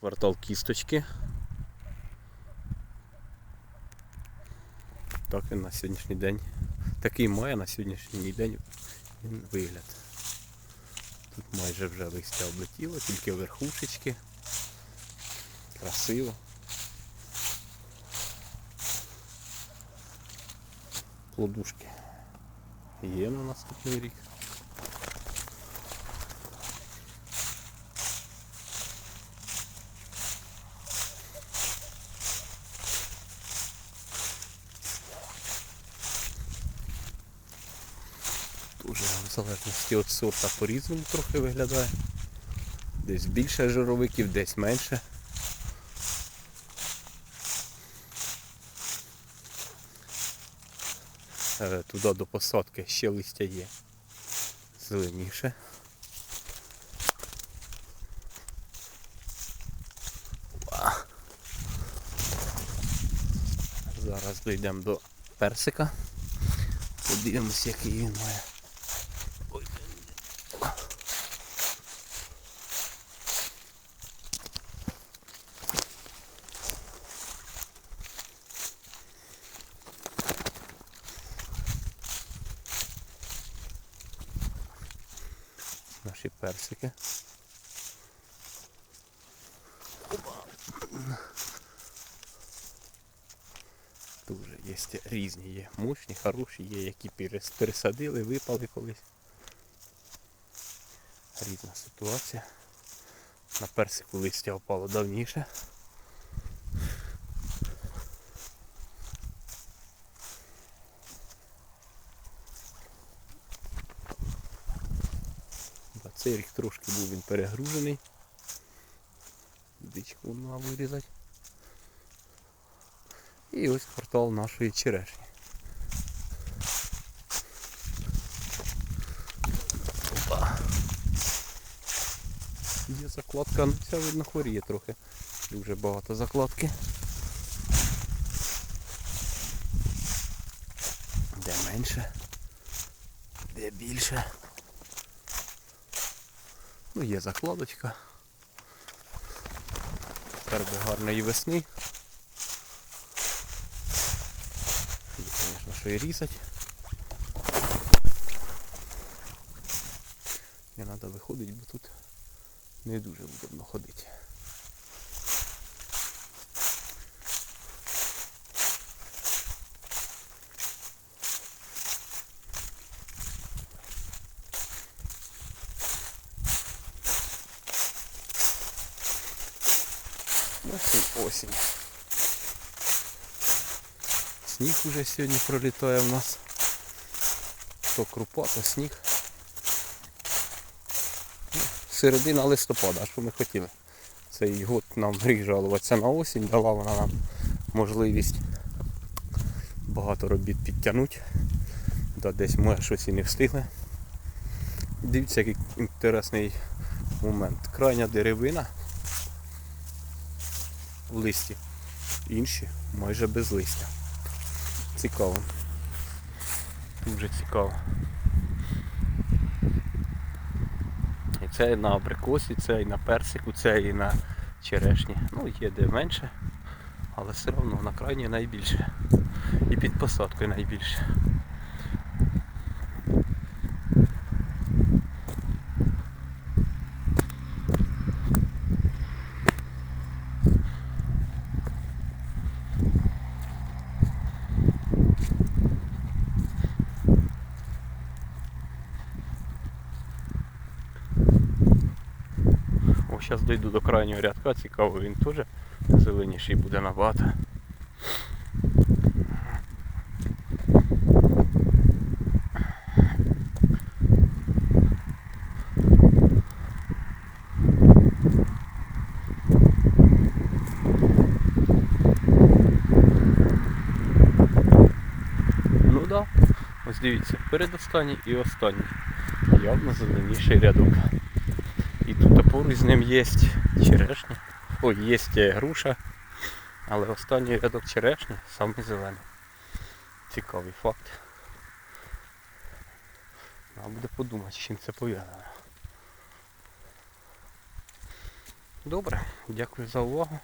Квартал кісточки. Так він на сьогоднішній день. Такий має на сьогоднішній день вигляд. Тут майже вже листя облетіло, тільки верхушечки. Красиво. Плодушки. Є на наступний рік. Дуже в залежності від сорта по-різному трохи виглядає. Десь більше жировиків, десь менше. Е, Туди до посадки ще листя є. Зеленіше. Зараз дійдемо до персика. Подивимось, який він має. Наші персики. Дуже є різні є. Мощні, хороші, є, які пересадили, випали колись. Різна ситуація. На персику листя опало давніше. Цей рік трошки був він перегружений. Дичку треба вирізати. І ось квартал нашої черешні. Опа. Є закладка, ну ця видно хворіє трохи. Дуже багато закладки. Де менше, де більше. Ну є закладочка. Перби гарної весни. Є, звісно, що і різать. Не треба виходити, бо тут не дуже удобно ходити. Осінь, осінь. Сніг уже сьогодні пролітає в нас. То крупа, то сніг. Середина листопада, що ми хотіли? Цей год нам гріх жалуватися на осінь, дала вона нам можливість багато робіт підтягнути. Да, десь може щось і не встигли. Дивіться, який інтересний момент. Крайня деревина в листі. Інші майже без листя. Цікаво. Дуже цікаво. І це і на абрикосі, це і на персику, це і на черешні. Ну, є де менше, але все одно на крайній найбільше. І під посадкою найбільше. Зараз дойду до крайнього рядка, цікаво, він теж зеленіший буде набагато. Ну да, ось дивіться, передостанній і останній. Явно зеленіший рядок. Поруч з ним є черешня. Ой, є е, груша. Але останній рядок черешні саме зелений. Цікавий факт. Треба буде подумати, з чим це пов'язано. Добре, дякую за увагу.